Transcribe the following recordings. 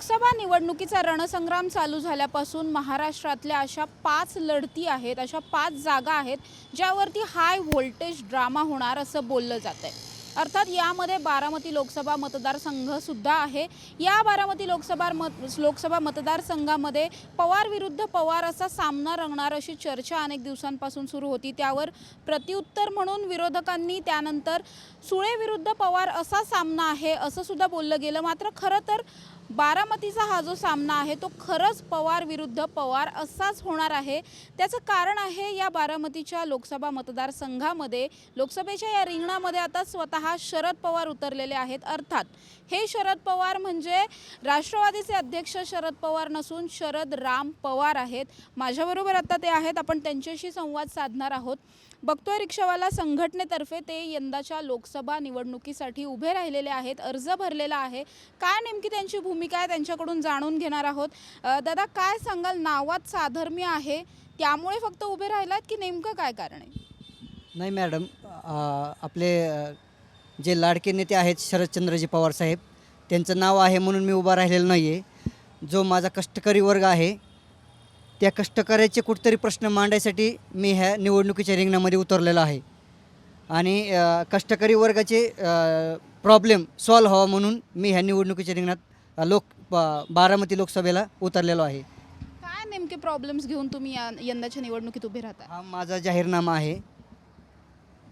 लोकसभा निवडणुकीचा रणसंग्राम चालू झाल्यापासून महाराष्ट्रातल्या अशा पाच लढती आहेत अशा पाच जागा आहेत ज्यावरती हाय व्होल्टेज ड्रामा होणार असं बोललं जात आहे अर्थात यामध्ये बारामती लोकसभा मतदारसंघ सुद्धा आहे. या बारामती लोकसभा मत लोकसभा मतदारसंघामध्ये पवार विरुद्ध पवार असा सामना रंगणार अशी चर्चा अनेक दिवसांपासून सुरू होती. त्यावर प्रत्युत्तर म्हणून विरोधकांनी त्यानंतर सुळे विरुद्ध पवार असा सामना आहे असं सुद्धा बोललं गेलं. मात्र खरं तर बारामतीचा हा जो सामना आहे तो खरंच पवार विरुद्ध पवार असाच होणार आहे. त्याचं कारण आहे या बारामतीच्या लोकसभा मतदारसंघामध्ये. लोकसभेच्या या रिंगणामध्ये आता स्वतः शरद पवार उतरलेले आहेत. अर्थात हे शरद पवार म्हणजे राष्ट्रवादीचे अध्यक्ष शरद पवार नसून शरद राम पवार आहेत. माझ्याबरोबर आता ते आहेत. आपण त्यांच्याशी संवाद साधणार आहोत. बघतोय रिक्षावाला संघटनेतर्फे ते यंदाच्या लोकसभा निवडणुकीसाठी उभे राहिलेले आहेत अर्ज भरलेला आहे. काय नेमकी त्यांची भूमिका आहे त्यांच्याकडून जाणून घेणार आहोत. दादा काय सांगाल नावात साधर्म्य आहे त्यामुळे फक्त उभे राहिलात की नेमकं काय कारण आहे? नाही मॅडम आपले जे लाडके नेते आहेत शरदचंद्रजी पवार साहेब त्यांचं नाव आहे म्हणून मी उभा राहिलेलं नाही आहे जो माझा कष्टकरी वर्ग आहे त्या कष्टकऱ्याचे कुठतरी प्रश्न मांडायसाठी मी ह्या निवडणुकीच्या रिंगणामध्ये उतरलेलो आहे. आणि कष्टकरी वर्गाचे प्रॉब्लेम सॉल्व्ह व्हावा म्हणून मी ह्या निवडणुकीच्या रिंगणात लोक बारामती लोकसभेला उतरलेलो आहे. काय नेमके प्रॉब्लेम्स घेऊन तुम्ही या यंदाच्या निवडणुकीत उभे राहता? हा माझा जाहीरनामा आहे.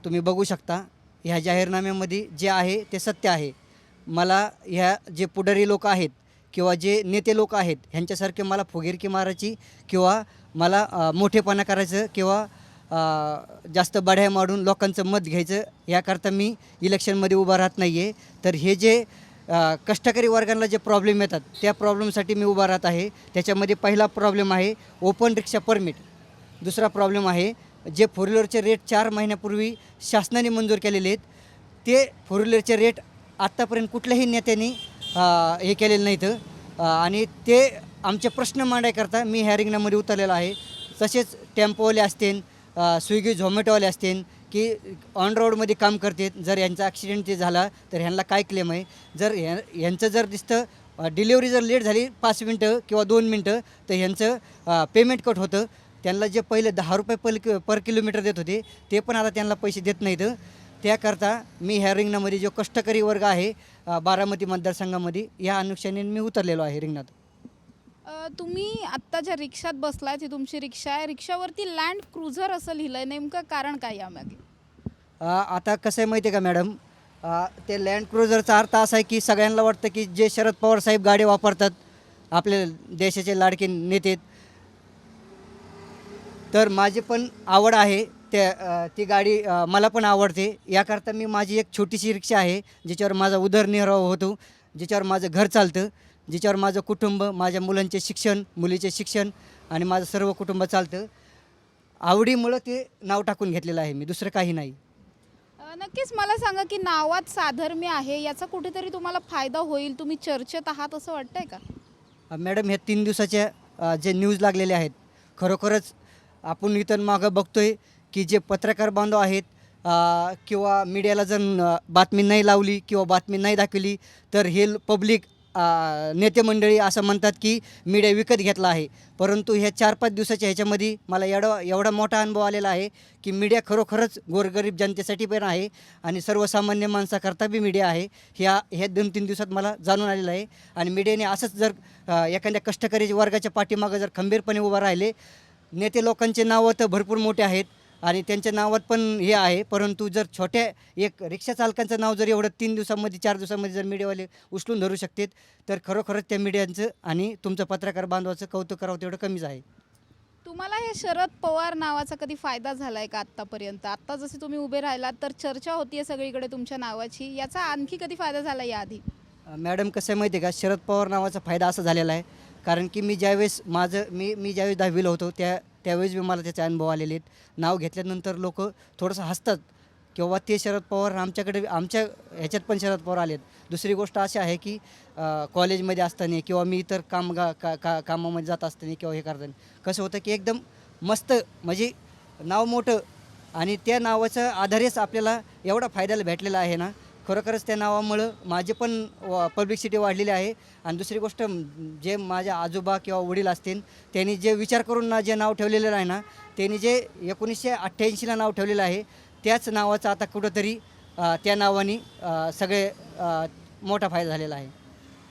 तुम्ही बघू शकता ह्या जाहीरनाम्यामध्ये जे आहे ते सत्य आहे. मला ह्या जे पुढारी लोक आहेत किंवा जे नेते लोक आहेत ह्यांच्यासारखे मला फुगेरकी मारायची किंवा मला मोठेपणा करायचं किंवा जास्त बढ्या मारून लोकांचं मत घ्यायचं याकरता मी इलेक्शनमध्ये उभा राहत नाही आहे तर हे जे कष्टकरी वर्गांना जे प्रॉब्लेम येतात त्या प्रॉब्लेमसाठी मी उभा राहत आहे. त्याच्यामध्ये पहिला प्रॉब्लेम आहे ओपन रिक्षा परमिट. दुसरा प्रॉब्लेम आहे जे फोर व्हीलरचे रेट चार महिन्यापूर्वी शासनाने मंजूर केलेले आहेत ते फोर व्हीलरचे रेट आत्तापर्यंत कुठल्याही नेत्याने हे केलेलं नाहीत अ, आणि ते आमचे प्रश्न मांडायकरता मी ह्या रिंगणामध्ये उतरलेलो आहे. तसेच टेम्पोवाले असतील स्विगी झोमॅटोवाले असतील की ऑन रोडमध्ये काम करतात जर यांचा ॲक्सिडेंट ते झाला तर ह्यांना काय क्लेम आहे? जर ह्या यांचं जर दिसतं डिलेवरी जर लेट झाली पाच मिनटं किंवा दोन मिनटं तर ह्यांचं पेमेंट कट होतं. त्यांना जे पहिले दहा रुपये पर पर किलोमीटर देत होते ते पण आता त्यांना पैसे देत नाहीत. त्याकरता मी ह्या रिंगणामध्ये जो कष्टकरी वर्ग आहे बारामती मतदारसंघामध्ये या अनुषंगाने मी उतरलेलो आहे रिंगणात. अ, तुम्ही आत्ता ज्या रिक्षात बसलाय ती तुमची रिक्षा आहे. रिक्षावरती लँड क्रुझर असं लिहिलंय. नेमकं कारण काय यामागे अ, आता कसं आहे माहिती आहे का मॅडम? अ, ते लँड क्रुझरचा अर्थ असा आहे की सगळ्यांना वाटतं की जे शरद पवार साहेब गाडी वापरतात आपले देशाचे लाडके नेते. तर माझी पण आवड आहे त्या ती गाडी मला पण आवडते. याकरता मी माझी एक छोटीशी रिक्षा आहे ज्याच्यावर माझा उदरनिर्वाह होतो ज्याच्यावर माझं घर चालतं ज्याच्यावर माझं कुटुंब माझ्या मुलांचे शिक्षण मुलीचे शिक्षण आणि माझं सर्व कुटुंब चालतं. आवडीमुळं ते नाव टाकून घेतलेलं आहे मी दुसरं काही नाही. नक्कीच मला सांगा की नावात साधर्म्य आहे याचा कुठेतरी तुम्हाला फायदा होईल तुम्ही चर्चेत आहात असं वाटतंय का? मॅडम ह्या तीन दिवसाच्या जे न्यूज लागलेले आहेत खरोखरच आपण इथं मागं बघतोय की जे पत्रकार बांधव आहेत अ, किंवा मीडियाला जर न- बातमी नाही लावली किंवा बातमी नाही दाखवली तर हे पब्लिक नेते मंडळी असं म्हणतात की मीडिया विकत घेतला आहे. परंतु ह्या चार पाच दिवसाच्या ह्याच्यामध्ये मला एवढा एवढा मोठा अनुभव आलेला आहे की मीडिया खरोखरच गोरगरीब जनतेसाठी पण आहे आणि सर्वसामान्य माणसाकरता बी मीडिया आहे. ह्या ह्या दोन तीन दिवसात मला जाणून आलेलं आहे आणि मीडियाने असंच जर अ, एखाद्या कष्टकरी वर्गाच्या पाठीमागं जर खंबीरपणे उभं राहिले नेते लोकांचे नावं तर भरपूर मोठे आहेत. आणि त्यांच्या नावात पण हे आहे. परंतु जर छोट्या एक रिक्षा चालकांचं नाव जर एवढं तीन दिवसामध्ये चार दिवसामध्ये जर मीडियावाले उचलून धरू शकतात तर खरोखरच त्या मीडियांचं आणि तुमचं पत्रकार बांधवाचं कौतुक करावं तेवढं कमीच आहे. तुम्हाला हे शरद पवार नावाचा कधी फायदा झालाय का आत्तापर्यंत? आत्ता जसे तुम्ही उभे राहिलात तर चर्चा होतीये सगळीकडे तुमच्या नावाची. याचा आणखी कधी फायदा झाला याआधी? मॅडम कसं आहे माहिती आहे का? शरद पवार नावाचा फायदा असा झालेला आहे. कारण की मी ज्यावेळेस माझं मी मी ज्यावेळेस दहावीला होतो त्या त्यावेळेस बी मला त्याचे अनुभव आलेले आहेत. नाव घेतल्यानंतर लोक थोडंसं हसतात. किंवा ते शरद पवार आमच्याकडे आमच्या ह्याच्यात पण शरद पवार आलेत. दुसरी गोष्ट अशी आहे की कॉलेजमध्ये असताना किंवा मी इतर काम गा का का कामामध्ये जात असताना किंवा हे करताना कसं होतं की एकदम मस्त म्हणजे नाव मोठं आणि त्या नावाच्या आधारेच आपल्याला एवढा फायद्याला भेटलेला आहे ना खरोखरच त्या नावामुळं माझे पण पब्लिसिटी वाढलेली आहे. आणि दुसरी गोष्ट जे माझ्या आजोबा किंवा वडील असतील त्यांनी जे विचार करून ना जे नाव ठेवलेलं आहे ना त्यांनी जे एकोणीसशे अठ्ठ्याऐंशीला नाव ठेवलेलं आहे त्याच नावाचं आता कुठंतरी त्या नावाने सगळे मोठा फायदा झालेला आहे.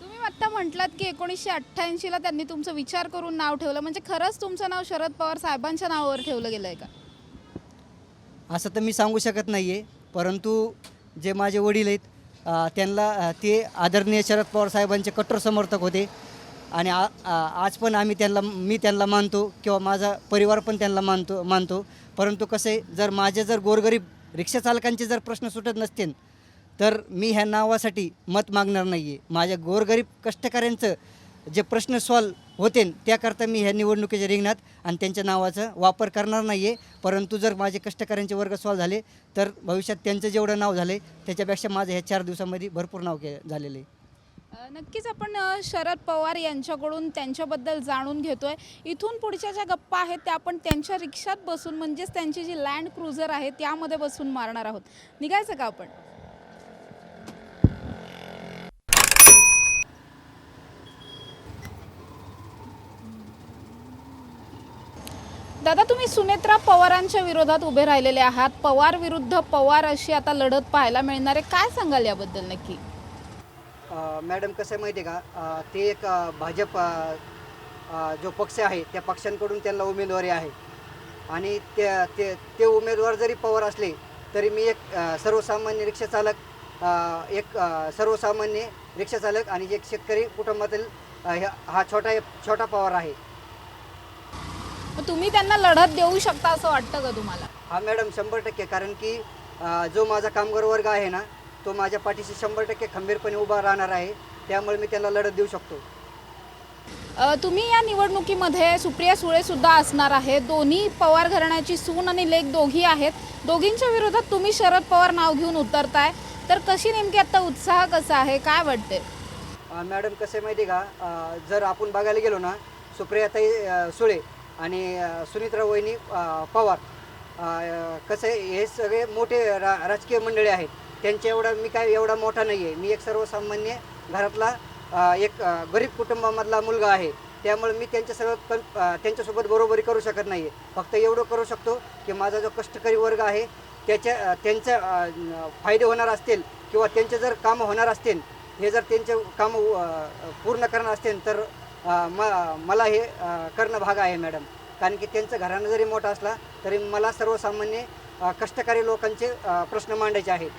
तुम्ही आत्ता म्हटलात की एकोणीसशे अठ्ठ्याऐंशीला त्यांनी तुमचं विचार करून नाव ठेवलं. म्हणजे खरंच तुमचं नाव शरद पवार साहेबांच्या नावावर ठेवलं गेलं आहे का? असं तर मी सांगू शकत नाही आहे परंतु जे माझे वडील आहेत त्यांना ते आदरणीय शरद पवार साहेबांचे कट्टर समर्थक होते. आणि आ आज पण आम्ही त्यांना मी त्यांना मानतो किंवा माझा परिवार पण त्यांना मानतो मानतो. परंतु कसे जर माझे जर गोरगरीब रिक्षा चालकांचे जर प्रश्न सुटत नसतील तर मी ह्या नावासाठी मत मागणार नाही आहे माझ्या गोरगरीब कष्टकऱ्यांचं जे प्रश्न सॉल्व होते त्याकरता मी ह्या निवडणुकीच्या रिंगणात आणि त्यांच्या नावाचा वापर करणार नाही आहे परंतु जर माझे कष्टकऱ्यांचे वर्ग सॉल्व झाले तर भविष्यात त्यांचं जेवढं नाव झालं आहे त्याच्यापेक्षा माझं ह्या चार दिवसामध्ये भरपूर नाव के झालेलं आहे नक्कीच आपण शरद पवार यांच्याकडून त्यांच्याबद्दल जाणून घेतोय. इथून पुढच्या ज्या गप्पा आहेत त्या आपण त्यांच्या रिक्षात बसून म्हणजेच त्यांची जी लँड क्रुझर आहे त्यामध्ये बसून मारणार आहोत. निघायचं का आपण? दादा तुम्ही सुनेत्रा पवारांच्या विरोधात उभे राहिलेले आहात. पवार विरुद्ध पवार अशी आता लढत पाहायला मिळणार आहे. काय सांगाल याबद्दल नक्की? मॅडम कसं आहे माहिती आहे का? अ, ते एक अ, भाजप अ, अ, जो पक्ष आहे त्या पक्षांकडून त्यांना उमेदवारी आहे. आणि त्या ते ते उमेदवार जरी पवार असले तरी मी एक अ, सर्वसामान्य रिक्षाचालक अ, एक अ, सर्वसामान्य रिक्षाचालक आणि एक शेतकरी कुटुंबातील अ, ह्या- हा छोटा छोटा पवार आहे. मग तुम्ही त्यांना लढत देऊ शकता असं वाटतं का तुम्हाला? हा मॅडम शंभर टक्के. कारण की अ, जो माझा कामगार वर्ग आहे ना तो माझ्या पाठीशी शंभर टक्के खंबीरपणे उभा राहणार आहे. त्यामुळे मी त्यांना लढत देऊ शकतो. अ, तुम्ही या निवडणुकीमध्ये सुप्रिया सुळे सुद्धा असणार आहे दोन्ही पवार घराण्याची सून आणि लेख दोघी आहेत. दोघींच्या विरोधात तुम्ही शरद पवार नाव घेऊन उतरताय. तर कशी नेमकी आता उत्साह कसा आहे? काय वाटते अ, मॅडम कसं आहे माहिती आहे का? अ, जर आपण बघायला गेलो ना सुप्रियाताई अ, सुळे आणि सुनित्रा वहिनी पवार कसं आहे हे सगळे मोठे रा राजकीय मंडळी आहेत. त्यांच्या एवढा मी काय एवढा मोठा नाही आहे. मी एक सर्वसामान्य घरातला एक गरीब कुटुंबामधला मुलगा आहे. त्यामुळे मी त्यांच्यासोबत कल त्यांच्यासोबत बरोबरी करू शकत नाही आहे. फक्त एवढं करू शकतो की माझा जो कष्टकरी वर्ग आहे त्याच्या अ, त्यांच्या फायदे होणार असतील किंवा त्यांचे जर कामं होणार असतील हे जर त्यांचे कामं पूर्ण करणार असतील तर म मला हे करणं भाग आहे मॅडम. कारण की त्यांचं घराणं जरी मोठं असला तरी मला सर्वसामान्य कष्टकरी लोकांचे प्रश्न मांडायचे आहेत.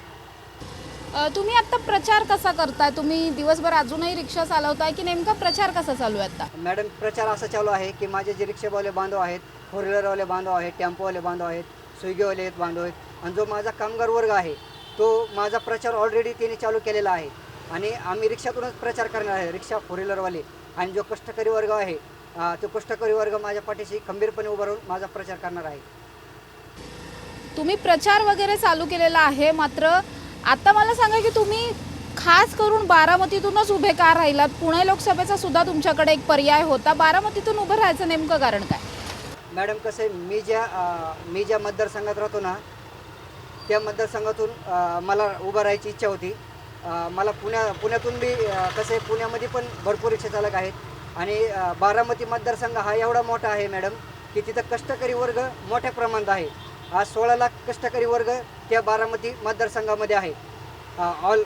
तुम्ही आता प्रचार कसा करताय? तुम्ही दिवसभर अजूनही रिक्षा चालवताय की नेमका प्रचार कसा चालू आहे आता? मॅडम प्रचार असा चालू आहे की माझे जे रिक्षावाले बांधव आहेत फोर व्हीलरवाले बांधव आहेत टेम्पोवाले बांधव आहेत स्विगीवाले आहेत बांधव आहेत आणि जो माझा कामगार वर्ग आहे तो माझा प्रचार ऑलरेडी त्यांनी चालू केलेला आहे. आणि आम्ही रिक्षातूनच प्रचार करणार आहे रिक्षा फोर व्हीलरवाले. आणि जो कष्टकरी वर्ग आहे तो कष्टकरी वर्ग माझ्या पाठीशी खंबीरपणे उभा राहून माझा प्रचार करणार आहे. तुम्ही प्रचार वगैरे चालू केलेला आहे मात्र आता मला सांगा की तुम्ही खास करून बारामतीतूनच उभे का राहिलात? पुणे लोकसभेचा सुद्धा तुमच्याकडे एक पर्याय होता. बारामतीतून उभं राहायचं नेमकं कारण काय? मॅडम कसं आहे मी ज्या मी ज्या मतदारसंघात राहतो ना त्या मतदारसंघातून मला उभं राहायची इच्छा होती. मला पुण्या पुण्यातून बी कसं आहे पुण्यामध्ये पण भरपूर रिक्षा चालक आहेत. आणि बारामती मतदारसंघ हा एवढा मोठा आहे मॅडम की तिथं कष्टकरी वर्ग मोठ्या प्रमाणात आहे. आज सोळा लाख कष्टकरी वर्ग त्या बारामती मतदारसंघामध्ये आहे. ऑल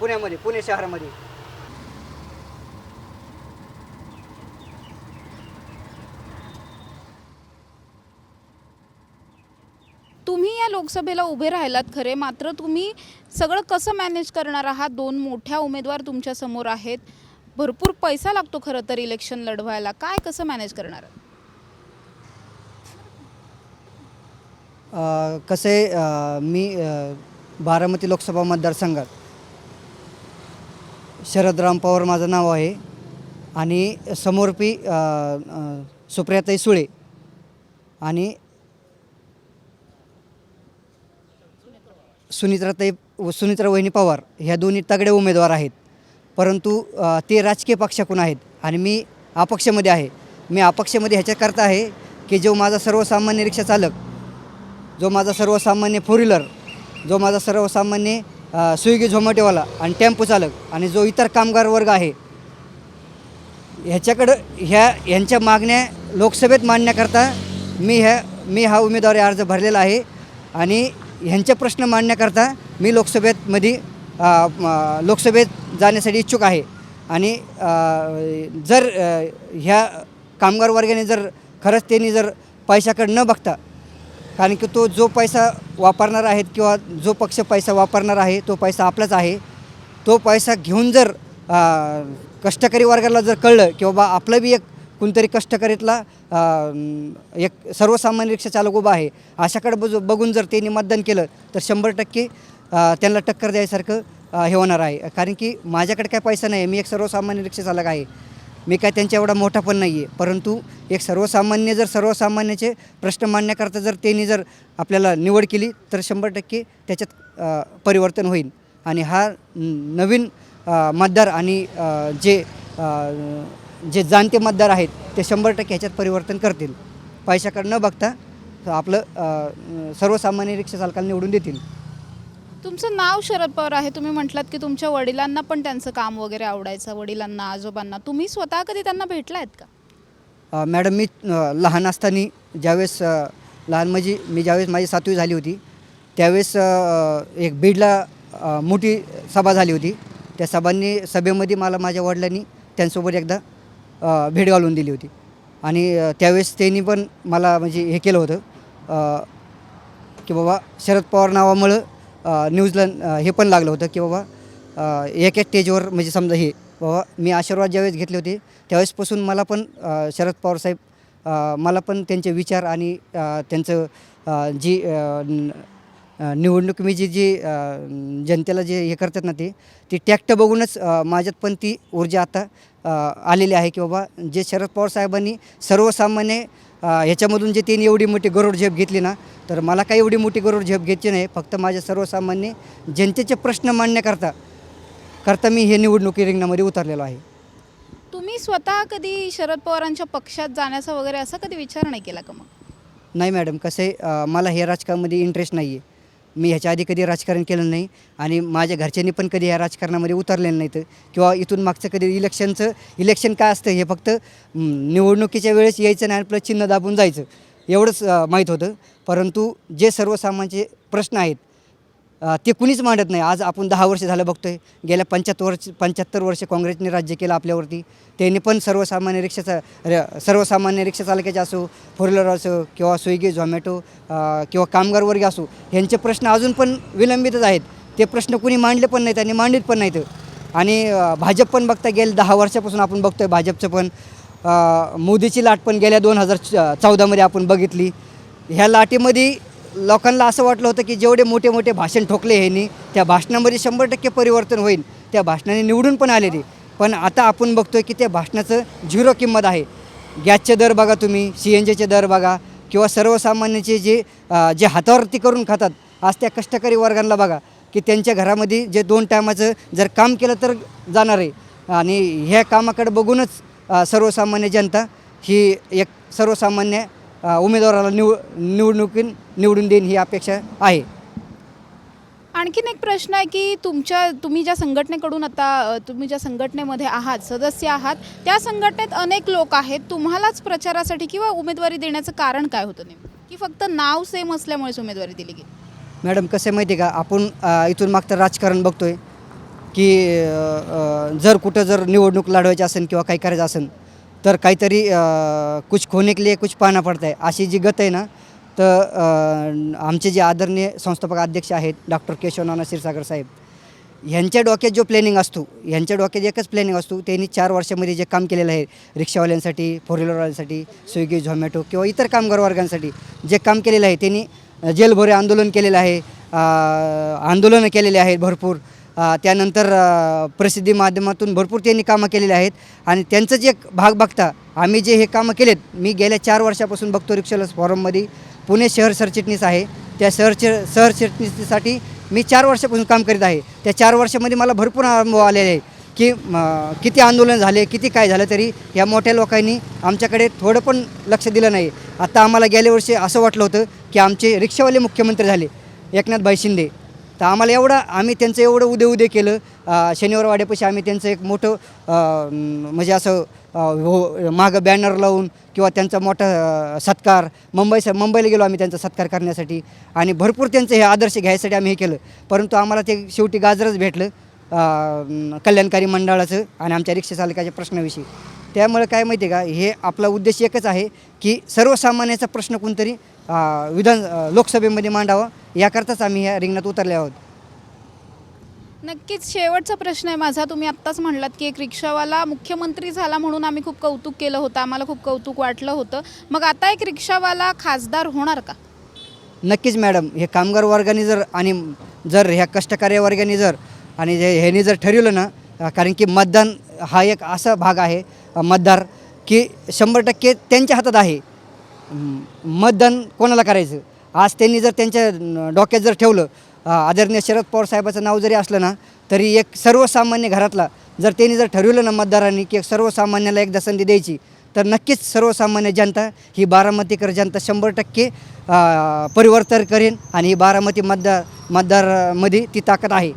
पुण्यामध्ये पुणे शहरामध्ये. तुम्ही या लोकसभेला उभे राहिलात खरे मात्र तुम्ही सगळं कसं मॅनेज करणार आहात? दोन मोठ्या उमेदवार तुमच्यासमोर आहेत. भरपूर पैसा लागतो खरं तर इलेक्शन लढवायला. काय कसं मॅनेज करणार? अ, कसे अ, मी अ, बारामती लोकसभा मतदारसंघात शरदराम पवार माझं नाव आहे आणि समोरपी अ, अ, सुप्रियाताई सुळे आणि सुनित्राताई व सुनित्रा वहिनी पवार ह्या दोन्ही तगडे उमेदवार आहेत. परंतु ते राजकीय पक्षाकून आहेत आणि मी अपक्षमध्ये आहे. मी अपक्षमध्ये ह्याच्याकरता आहे की जो माझा सर्वसामान्य रिक्षा चालक जो माझा सर्वसामान्य फोर व्हीलर जो माझा सर्वसामान्य स्विगी झोमॅटोवाला आणि टेम्पो चालक आणि जो इतर कामगार वर्ग आहे ह्याच्याकडं ह्या यांच्या मागण्या लोकसभेत मांडण्याकरता मी ह्या मी हा उमेदवारी अर्ज भरलेला आहे. आणि ह्यांचे प्रश्न मांडण्याकरता मी लोकसभेत मध्ये लोकसभेत जाण्यासाठी इच्छुक आहे. आणि जर ह्या कामगार वर्गाने जर खरंच त्यांनी जर पैशाकडे न बघता कारण की तो जो पैसा वापरणार आहेत किंवा जो पक्ष पैसा वापरणार आहे तो पैसा आपलाच आहे तो पैसा घेऊन जर कष्टकरी वर्गाला जर कळलं की बाबा आपलं बी एक कोणतरी कष्टकरीतला एक सर्वसामान्य रिक्षा चालक उभा आहे. अशाकडे बजू बघून जर त्यांनी मतदान केलं तर शंभर टक्के त्यांना टक्कर द्यायसारखं हे होणार आहे. कारण की माझ्याकडे काय पैसा नाही मी एक सर्वसामान्य रिक्षा चालक आहे. मी काय त्यांच्या एवढा मोठा पण नाही आहे परंतु एक सर्वसामान्य जर सर्वसामान्याचे प्रश्न मांडण्याकरता जर त्यांनी जर आपल्याला निवड केली तर शंभर टक्के त्याच्यात परिवर्तन होईल. आणि हा नवीन मतदार आणि जे जे जाणते मतदार आहेत ते शंभर टक्के ह्याच्यात परिवर्तन करतील. पैशाकडे न बघता आपलं सर्वसामान्य रिक्षा चालकाला निवडून देतील. तुमचं नाव शरद पवार आहे. तुम्ही म्हटलात की तुमच्या वडिलांना पण त्यांचं काम वगैरे आवडायचं. वडिलांना आजोबांना. तुम्ही स्वतः कधी त्यांना भेटला आहेत का मॅडम मी लहान असताना ज्यावेळेस लहान म्हणजे मी ज्यावेळेस माझी सातवी झाली होती त्यावेळेस एक बीडला मोठी सभा झाली होती. त्या सभांनी सभेमध्ये मला माझ्या वडिलांनी त्यांच्यासोबत एकदा भेट घालून दिली होती. आणि त्यावेळेस त्यांनी पण मला म्हणजे हे केलं होतं की बाबा शरद पवार नावामुळं अ, न्यूजला हे पण लागलं होतं की बाबा एका स्टेजवर म्हणजे समजा हे बाबा मी आशीर्वाद ज्यावेळेस घेतले होते त्यावेळेसपासून मला पण शरद पवार साहेब मला पण त्यांचे विचार आणि त्यांचं जी निवडणूक मी जी जी जनतेला जे हे करतात ना ते ती टॅक्ट बघूनच माझ्यात पण ती ऊर्जा आता आलेली आहे की बाबा जे शरद पवार साहेबांनी सर्वसामान्य ह्याच्यामधून जे त्यांनी एवढी मोठी गरुड झेप घेतली ना तर मला काही एवढी मोठी गरुड झेप घ्यायची नाही फक्त माझ्या सर्वसामान्य जनतेचे प्रश्न मांडण्याकरता करता मी हे निवडणुकी रिंगणामध्ये उतरलेलो आहे. तुम्ही स्वतः कधी शरद पवारांच्या पक्षात जाण्याचा वगैरे असा कधी विचार नाही केला का मग? नाही मॅडम कसं मला हे राजकारणामध्ये इंटरेस्ट नाही आहे मी ह्याच्या आधी कधी राजकारण केलं नाही आणि माझ्या घरच्यांनी पण कधी या राजकारणामध्ये उतरलेलं नाहीत किंवा इथून मागचं कधी इलेक्शनचं इलेक्शन काय असतं हे फक्त निवडणुकीच्या वेळेस यायचं नाही आपलं चिन्ह दाबून जायचं. एवढंच माहीत होतं. परंतु जे सर्वसामान्य प्रश्न आहेत ते कुणीच मांडत नाही. आज आपण दहा वर्ष झालं बघतोय. गेल्या पंच्याहत्तर वर्ष पंच्याहत्तर वर्ष काँग्रेसने राज्य केलं आपल्यावरती. त्यांनी पण सर्वसामान्य रिक्षाचा र- सर्वसामान्य रिक्षा चालकाचे असो फोर व्हीलर असो किंवा स्विगी झोमॅटो किंवा कामगार वर्ग असो ह्यांचे प्रश्न अजून पण विलंबितच आहेत. ते प्रश्न कुणी मांडले पण नाहीत आणि मांडित पण नाहीत. आणि भाजप पण बघता गेले दहा वर्षापासून आपण बघतोय भाजपचं पण. मोदीची लाट पण गेल्या दोन हजार चौदामध्ये आपण बघितली. ह्या लाटेमध्ये लोकांना असं वाटलं होतं की जेवढे मोठे मोठे भाषण ठोकले ह्यांनी त्या भाषणामध्ये शंभर टक्के परिवर्तन होईल. त्या भाषणाने निवडून पण आलेली. पण आता आपण बघतोय की त्या भाषणाचं झिरो किंमत आहे. गॅसचे दर बघा तुम्ही सी एन जीचे दर बघा किंवा सर्वसामान्याचे जे जे हातावरती करून खातात आज त्या कष्टकरी वर्गांना बघा की त्यांच्या घरामध्ये जे दोन टायमाचं जर काम केलं तर जाणार आहे. आणि ह्या कामाकडे बघूनच सर्वसामान्य जनता ही एक सर्वसामान्य उमेदवाराला निव निवडणुकीन निवडून देईन ही अपेक्षा आहे. आणखीन एक प्रश्न आहे की तुमच्या तुम्ही ज्या संघटनेकडून आता तुम्ही ज्या संघटनेमध्ये आहात सदस्य आहात त्या संघटनेत अनेक लोक आहेत. तुम्हालाच प्रचारासाठी किंवा उमेदवारी देण्याचं कारण काय होतं नेमकं? की फक्त नाव सेम असल्यामुळेच उमेदवारी दिली गेली. मॅडम कसं माहिती आहे का? आपण इथून मागचं राजकारण बघतोय की जर कुठं जर निवडणूक लढवायची असेल किंवा काही करायचं असेल तर काहीतरी कुछ खोने के लिए कुछ पाना पडतं आहे अशी जी गत आहे ना तर आमचे जे आदरणीय संस्थापक अध्यक्ष आहेत डॉक्टर केशवनाना क्षीरसागर साहेब ह्यांच्या डोक्यात जो प्लॅनिंग असतो ह्यांच्या डोक्यात एकच प्लॅनिंग असतो त्यांनी चार वर्षामध्ये जे काम केलेलं आहे रिक्षावाल्यांसाठी फोर व्हीलरवाल्यांसाठी स्विगी झोमॅटो किंवा इतर कामगार वर्गांसाठी जे काम केलेलं आहे त्यांनी जेलभोरे जेलभरे आंदोलन केलेलं आहे आंदोलनं केलेले आहेत भरपूर त्यानंतर प्रसिद्धी माध्यमातून भरपूर त्यांनी कामं केलेली आहेत. आणि त्यांचं जे भाग बघता आम्ही जे हे कामं केलेत मी गेल्या चार वर्षापासून बघतो रिक्षालस फॉरममध्ये. पुणे शहर सरचिटणीस आहे. त्या शहर सरचिटणीसाठी मी चार वर्षापासून काम करीत आहे. त्या चार वर्षामध्ये मला भरपूर अनुभव आलेले आहे की किती आंदोलन झाले किती काय झालं तरी या मोठ्या लोकांनी आमच्याकडे थोडं पण लक्ष दिलं नाही. आता आम्हाला गेल्या वर्षी असं वाटलं होतं की आमचे रिक्षावाले मुख्यमंत्री झाले. एकनाथभाई शिंदे. तर आम्हाला एवढं आम्ही त्यांचं एवढं उदे उदे केलं. शनिवार वाड्यापाशी आम्ही त्यांचं एक मोठं म्हणजे असं हो मागं बॅनर लावून किंवा त्यांचा मोठा सत्कार मुंबई स मुंबईला गेलो आम्ही त्यांचा सत्कार करण्यासाठी. आणि भरपूर त्यांचं हे आदर्श घ्यायसाठी आम्ही हे केलं. परंतु आम्हाला ते शेवटी गाजरच भेटलं कल्याणकारी मंडळाचं आणि आमच्या रिक्षाचालकाच्या प्रश्नाविषयी. त्यामुळे काय माहिती आहे का हे आपला उद्देश एकच आहे की सर्वसामान्याचा प्रश्न कोणतरी विधान लोकसभेमध्ये मांडावा याकरताच आम्ही या रिंगणात उतरले आहोत. नक्कीच शेवटचा प्रश्न आहे माझा. तुम्ही आत्ताच म्हणलात की एक रिक्षावाला मुख्यमंत्री झाला म्हणून आम्ही खूप कौतुक केलं होतं. आम्हाला खूप कौतुक वाटलं होतं. मग आता एक रिक्षावाला खासदार होणार का? नक्कीच मॅडम. हे कामगार वर्गाने जर आणि जर ह्या कष्टकरी वर्गाने जर आणि जे ह्याने जर ठरवलं ना कारण की मतदान हा एक असा भाग आहे मतदार की शंभर टक्के त्यांच्या हातात आहे. मतदान कोणाला करायचं? आज त्यांनी जर त्यांच्या डोक्यात जर ठेवलं आदरणीय शरद पवार साहेबाचं नाव जरी असलं ना तरी एक सर्वसामान्य घरातला जर त्यांनी जर ठरवलं ना मतदारांनी की एक सर्वसामान्याला एकदा संधी द्यायची तर नक्कीच सर्वसामान्य जनता ही बारामतीकर जनता शंभर टक्के परिवर्तन करेन आणि ही बारामती मतदार मतदारमध्ये ती ताकद आहे.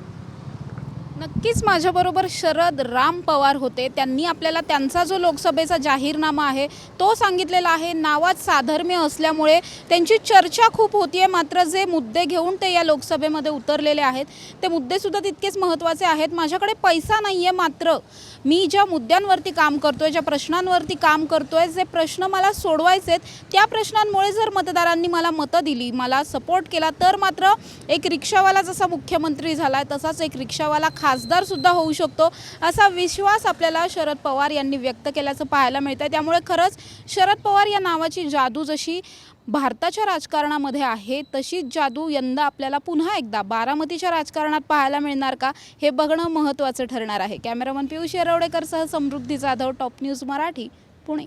नक्कीच माझ्याबरोबर शरद राम पवार होते. त्यांनी आपल्याला त्यांचा जो लोकसभेचा जाहीरनामा आहे तो सांगितलेला आहे. नावात साधर्म्य असल्यामुळे त्यांची चर्चा खूप होतीये. मात्र जे मुद्दे घेऊन ते या लोकसभेमध्ये उतरलेले आहेत ते मुद्देसुद्धा तितकेच महत्त्वाचे आहेत. माझ्याकडे पैसा नाही आहे मात्र. मी ज्या मुद्द्यांवरती काम करतोय ज्या प्रश्नांवरती काम करतोय जे प्रश्न मला सोडवायचे आहेत त्या प्रश्नांमुळे जर मतदारांनी मला मतं दिली मला सपोर्ट केला तर मात्र एक रिक्षावाला जसा मुख्यमंत्री झाला आहे तसाच एक रिक्षावाला खासदार सुद्धा होऊ शकतो असा विश्वास आपल्याला शरद पवार यांनी व्यक्त केल्याचं पाहायला मिळतं आहे त्यामुळे खरंच शरद पवार या नावाची जादू जशी भारताच्या राजकारणामध्ये आहे तशीच जादू यंदा आपल्याला पुन्हा एकदा बारामतीच्या राजकारणात पाहायला मिळणार का हे बघणं महत्त्वाचं ठरणार आहे. Cameraman Piyush येरवडेकरसह Samruddhi Jadhav top news Marathi Pune.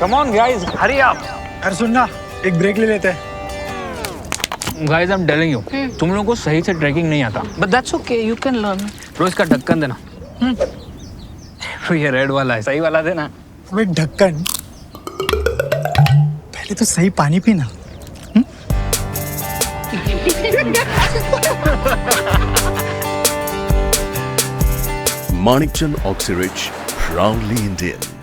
Come on guys hurry अरे सुन ना एक ब्रेक ले लेते. हैं guys I am telling you तुम लोगों को सही से ट्रैकिंग नहीं आता. But that's okay you can learn रोज का ढक्कन देना. ये रेड वाला है सही वाला देना. ढक्कन पहले तो सही पानी पीना Manikchand Oxyrich, proudly Indian.